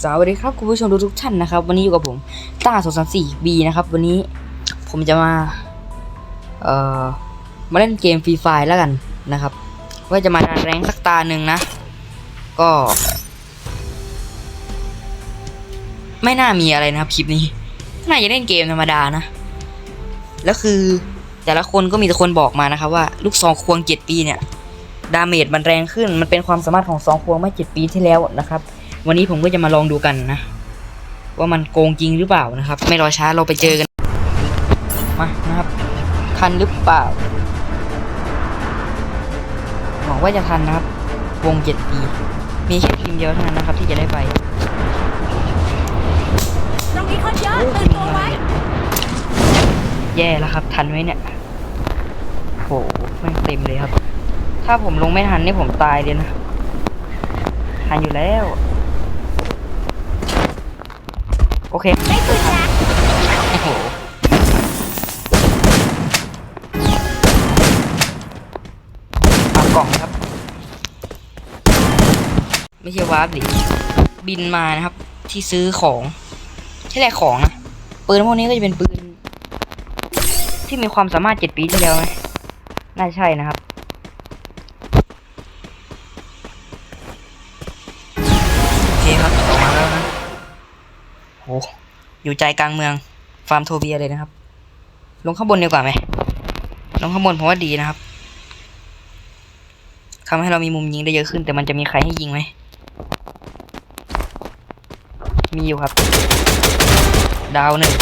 สวัสดีครับคุณผู้ชมทุกท่านนะครับ วันนี้อยู่กับผมต้าสองสามสี่บีนะครับ วันนี้ผมจะมา เอ่อ มาเล่นเกมฟรีไฟแล้วกันนะครับ ว่าจะมาดันแรงสักตาหนึ่งนะ ก็ ไม่น่ามีอะไรนะครับคลิปนี้น่าจะเล่นเกมธรรมดานะ แล้วคือแต่ละคนก็มีแต่คนบอกมานะครับ ว่าลูกซองควงเจ็ดปีเนี่ย ดาเมจมันแรงขึ้นมันเป็นความสามารถของซองควงเมื่อเจ็ดปีที่แล้วนะครับ วันนี้ผมก็จะมาลองดูกันนะ ว่ามันโกงจริงหรือเปล่านะครับ ไม่รอช้าเราไปเจอกัน มานะครับ ทันหรือเปล่าหวังว่าจะทันนะครับ วงเจ็ดปีมีแค่ทีมเดียวเท่านั้นนะครับ ที่จะได้ไปตรงนี้คนเยอะตื่นตัวไว้แย่แล้วครับ ทันไหมเนี่ยโหแม่งเต็มเลยครับ ถ้าผมลงไม่ทันนี่ผมตายเลยนะ ทันอยู่แล้ว โอเคได้ปืนแจ็คโอ้โหปากกล่องนะครับ ไม่ใช่วาร์ปดิบินมานะครับ ที่ซื้อของที่แรกของนะปืนพวกนี้ก็จะเป็นปืน ที่มีความสามารถเจ็ดปีที่แล้วไหมน่าใช่นะครับ อยู่ใจกลางเมือง ฟาร์มโทเบียเลยนะครับ ลงข้างบนดีกว่าไหม ลงข้างบนผมว่าดีนะครับทำให้เรามีมุมยิงได้เยอะขึ้น แต่มันจะมีใครให้ยิงไหม มีอยู่ครับ ดาวหนึ่ง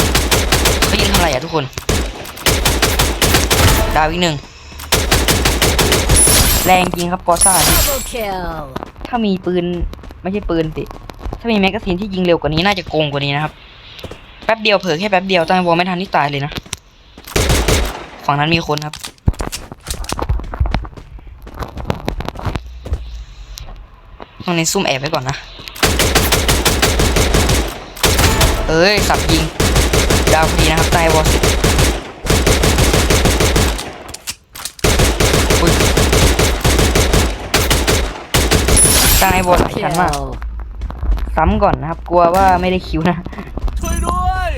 เขายิงท่าไหร่อะทุกคน ดาวอีกหนึ่ง แรงจริงครับกอซ่า ถ้ามีปืน ไม่ใช่ปืนสิ ถ้ามีแมกกาซีนที่ยิงเร็วกว่านี้น่าจะโกงกว่านี้นะครับ ป๊บเดียวเผลอแค่แป๊บเดียวตั้งวอลไม่ทันที่ตายเลยนะ ฝั่งนั้นมีคนครับ ตรงนี้ซุ่มแอบไว้ก่อนนะ เอ้ย สับยิง ดาวพอดีนะครับใต้วอลสิอุ้ยใต้วอลหลายชั้นมาก ซ้ำก่อนนะครับ กลัวว่าไม่ได้คิวนะ ช่วยด้วย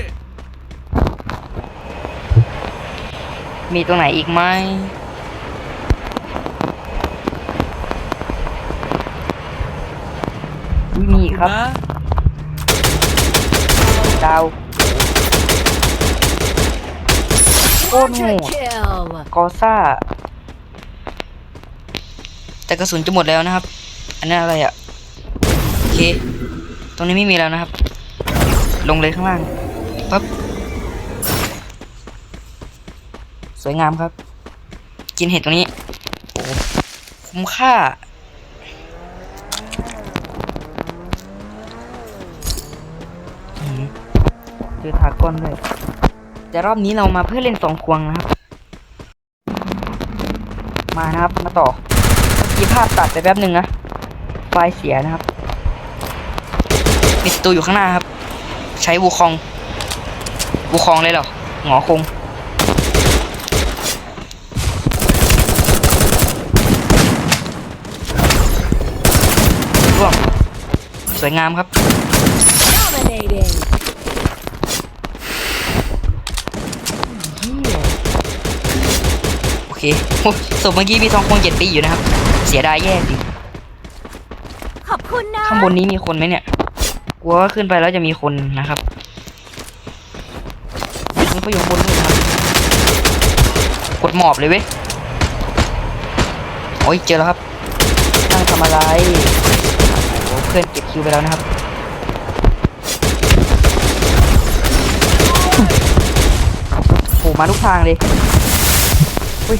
มีตรงไหนอีกไหมอุ๊ยมีอีกครับ นะดาวโคตรโหดคิลกอซ่า แต่กระสุนจะหมดแล้วนะครับ อันนั้นอะไรอะ่ะ โอเค ตรงนี้ไม่มีแล้วนะครับ ลงเลยข้างล่างปั๊บ สวยงามครับ กินเห็ดตรงนี้โอ้คุ้มค่า เจอทาก้อนด้วย แต่รอบนี้เรามาเพื่อเล่นสองควงนะครับ มานะครับ มาต่อกี้ภาพตัดไปแป๊บหนึ่งนะ ไฟเสียนะครับ มีศัตรูอยู่ข้างหน้าครับ ใช้วูคอง วูคองเลยเหรอหงอคง ร่วง สวยงามครับ dominating โอเคโอ้ศพเมื่อกี้มีทองคงเจ็ดปีอยู่นะครับ เสียดายแย่จริงขอบคุณนะ ข้างบนนี้มีคนไหมเนี่ย กลัวว่าขึ้นไปแล้วจะมีคนนะครับมันก็อยู่ข้างบนนู่นนะครับ กดหมอบเลยเว้ย โอ้ยเจอแล้วครับนั่งทำอะไรโอ้ เพื่อนเก็บคิวไปแล้วนะครับโอ้มาทุกทางเลยอุ้ย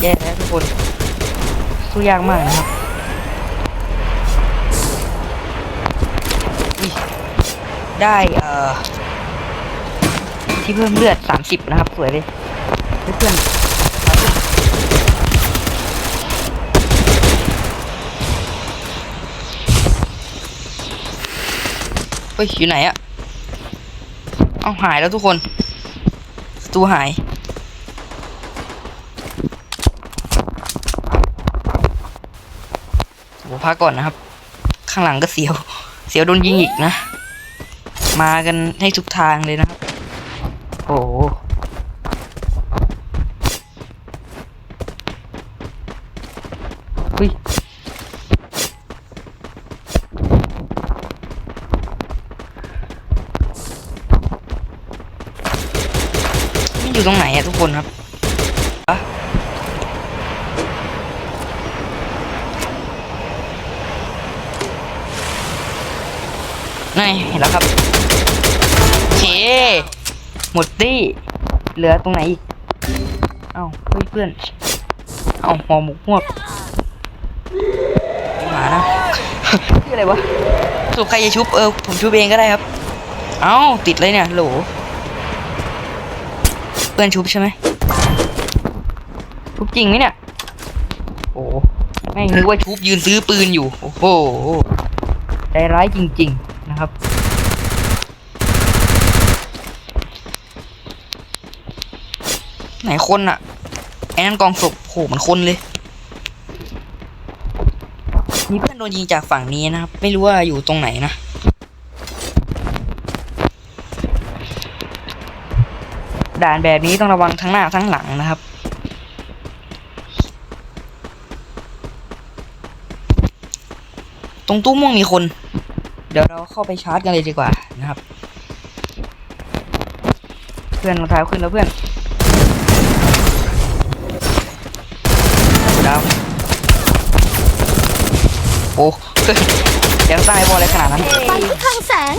แย่แล้วทุกคน สู้ยากมากนะครับได้เอ่อที่เพิ่มเลือดสามสิบนะครับ สวยเลยเพื่อน ฮ้ย อยู่ไหนอะเอาหายแล้วทุกคนประตูหายโอ้พักก่อนนะครับ ข้างหลังก็เสียว เสียวโดนยิงอีกนะ มากันให้ทุกทางเลยนะครับ โอ้โหเฮ้ย นี่ อยู่ตรงไหนอะทุกคนครับอะนี่เห็นแล้วครับโอเคหมดตี้เหลือตรงไหนอีก เอ้าเฮ้ยเพื่อน เอ้าหมอหมกหวกหมานะชื่ออะไรวะสรุปใครจะชุบเออผมชุบเองก็ได้ครับ เอ้าติดเลยเนี่ยโหล เพื่อนชุบใช่ไหมชุบจริงไหมเนี่ย โอ้แม่งนึกว่าชุบยืนซื้อปืนอยู่ โอ้โห ใจร้ายจริง ๆ นะครับ ไหนคนอะไอ้นั่นกองศพโหมันคนเลย มีเพื่อนโดนยิงจากฝั่งนี้นะครับ ไม่รู้ว่าอยู่ตรงไหนนะ ด่านแบบนี้ต้องระวังทั้งหน้าทั้งหลังนะครับตรงตู้ม่วงมีคน เดี๋ยวเราเข้าไปชาร์จกันเลยดีกว่านะครับ เพื่อนรองเท้าขึ้นแล้วเพื่อนดาวโอ้เพื่อนเดี๋ยวตายบอลอะไรขนาดนั้นไปที่คลังแสง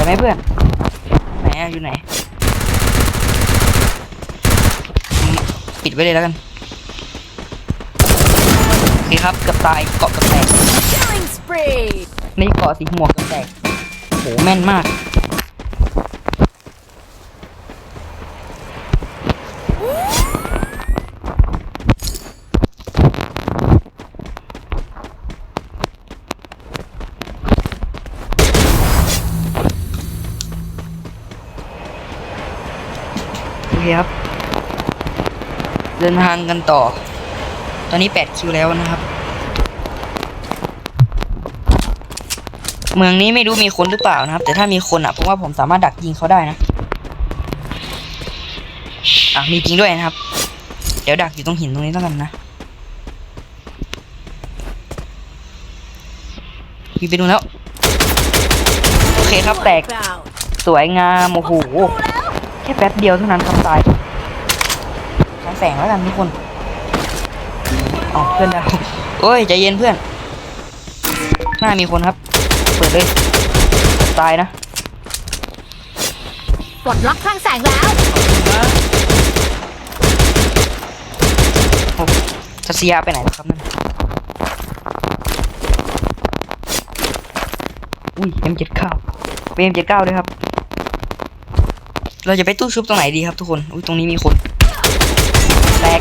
ไหวไหมเพื่อน ไหนอะอยู่ไหนอืมปิดไว้เลยแล้วกัน โอเคครับเกือบตายเกาะเกับแตก killing spree นี่เกาะสีหมวกเกับแตกโหแม่นมาก เคครับ เดินทางกันต่อ ตอนนี้8คิวแล้วนะครับ เมืองนี้ไม่รู้มีคนหรือเปล่านะครับ แต่ถ้ามีคนอะผมว่าผมสามารถดักยิงเขาได้นะ อะมีจริงด้วยนะครับ เดี๋ยวดักอยู่ตรงหินตรงนี้แล้วกันนะมีไปดูแล้ว โอเคครับแตก สวยงามโอ้โห ค่แป๊บเดียวเท่านั้นครับตายใช้แสงแล้วกันทุกคนอ๋อเพื่อนดาวโอ้ยใจเย็นเพื่อน หน้ามีคนครับ เปิดเลยตายนะปลดล็อกคลังแสงแล้วโอ้ทัศยาไปไหนแล้วครับนั่นอุ้ย M79 เป็น M79 ด้วยครับ เราจะไปตู้ชุบตรงไหนดีครับทุกคน อุ้ยตรงนี้มีคน แตก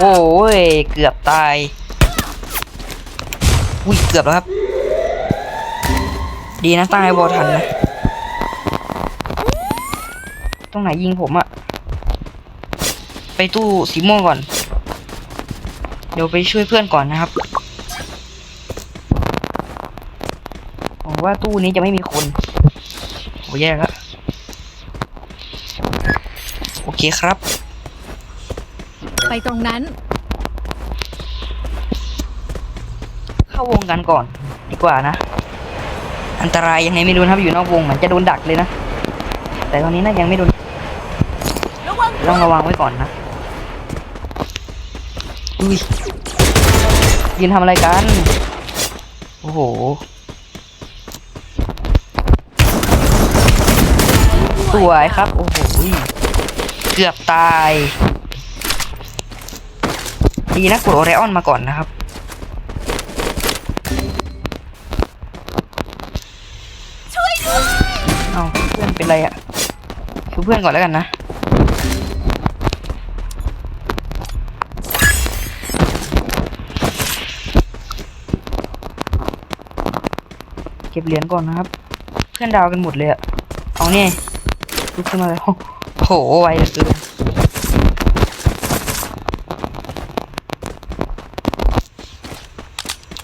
โอ้ย เกือบตาย อุ้ย เกือบแล้วครับ ดีนะตายวอทันนะ ตรงไหนยิงผมอะไปตู้สีม่วงก่อน เดี๋ยวไปช่วยเพื่อนก่อนนะครับหวังว่าตู้นี้จะไม่มีคนโอ้แย่แล้ว โอเคครับ ไปตรงนั้น เข้าวงกันก่อน ดีกว่านะ อันตรายยังไงไม่รู้นะครับอยู่นอกวงเหมือนจะโดนดักเลยนะ แต่ตอนนี้น่ายังไม่โดนระวังต้องระวังไว้ก่อนนะอุ้ยยืนทำอะไรกัน โอ้โหสวยครับ โอ้โห เกือบตาย ดีนะกดโอเรออนมาก่อนนะครับ ช่วยด้วยเอาเพื่อนเป็นไรอะชูเพื่อนก่อนแล้วกันนะเก็บเหรียญก่อนนะครับ เพื่อนดาวกันหมดเลยอะเอาเนี่ยลุกขึ้นมาแล้ว โอ้โหไวเหลือเกิน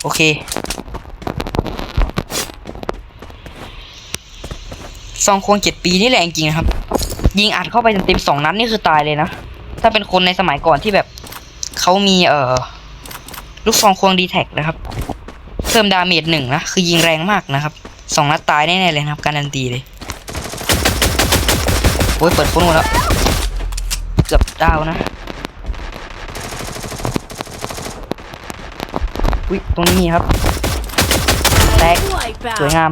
โอเค ซองควงเจ็ดปีนี่แรงจริงนะครับ ยิงอัดเข้าไปเต็มๆสองนัดนี่คือตายเลยนะ ถ้าเป็นคนในสมัยก่อนที่แบบเขามีเอ่อ ลูกซองควงดีแท็กนะครับ เพิ่มดาเมจหนึ่งนะ คือยิงแรงมากนะครับ สองนัดตายแน่ๆเลยนะครับ การันตีเลย โอ้ยเปิดฟนหมดแล้ว เกือบดาวนะ อุ้ยตรงนี้มีครับ แตก สวยงาม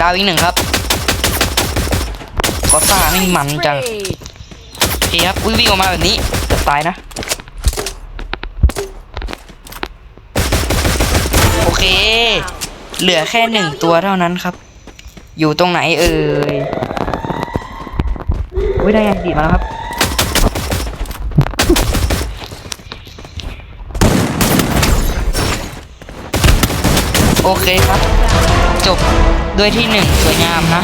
ดาวอีกหนึ่งครับ ก็ซ่าไม่มันจังโอเคครับ อุ้ยวิ่งออกมาแบบนี้จะตายนะ โอเค เหลือแค่หนึ่งตัวเท่านั้นครับ อยู่ตรงไหนเอ่ยอุ้ยได้ยังดีดมาแล้วครับ โอเคครับ จบด้วยที่หนึ่งสวยงามนะ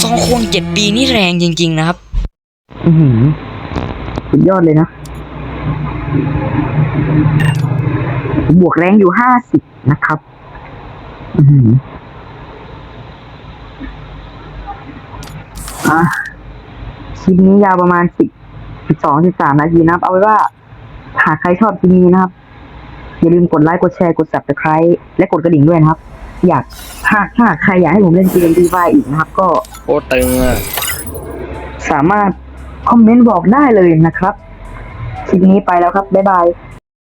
ซองควงเจ็ดปีนี่แรงจริง ๆ นะครับ อือหือสุดยอดเลยนะ บวกแรงอยู่ห้าสิบนะครับ อือหือ อะคลิปนี้ยาวประมาณสิบสิบสองสิบสามนาทีนะครับ เอาไว้ว่าหากใครชอบคลิปนี้นะครับ อย่าลืมกดไลค์กดแชร์กด subscribe และกดกระดิ่งด้วยนะครับ อยากหากถ้าใครอยากให้ผมเล่นเกมดีไฟอีกนะครับ ก็โคตรตึงอะสามารถคอมเมนต์บอกได้เลยนะครับ คลิปนี้ไปแล้วครับ บ๊ายบาย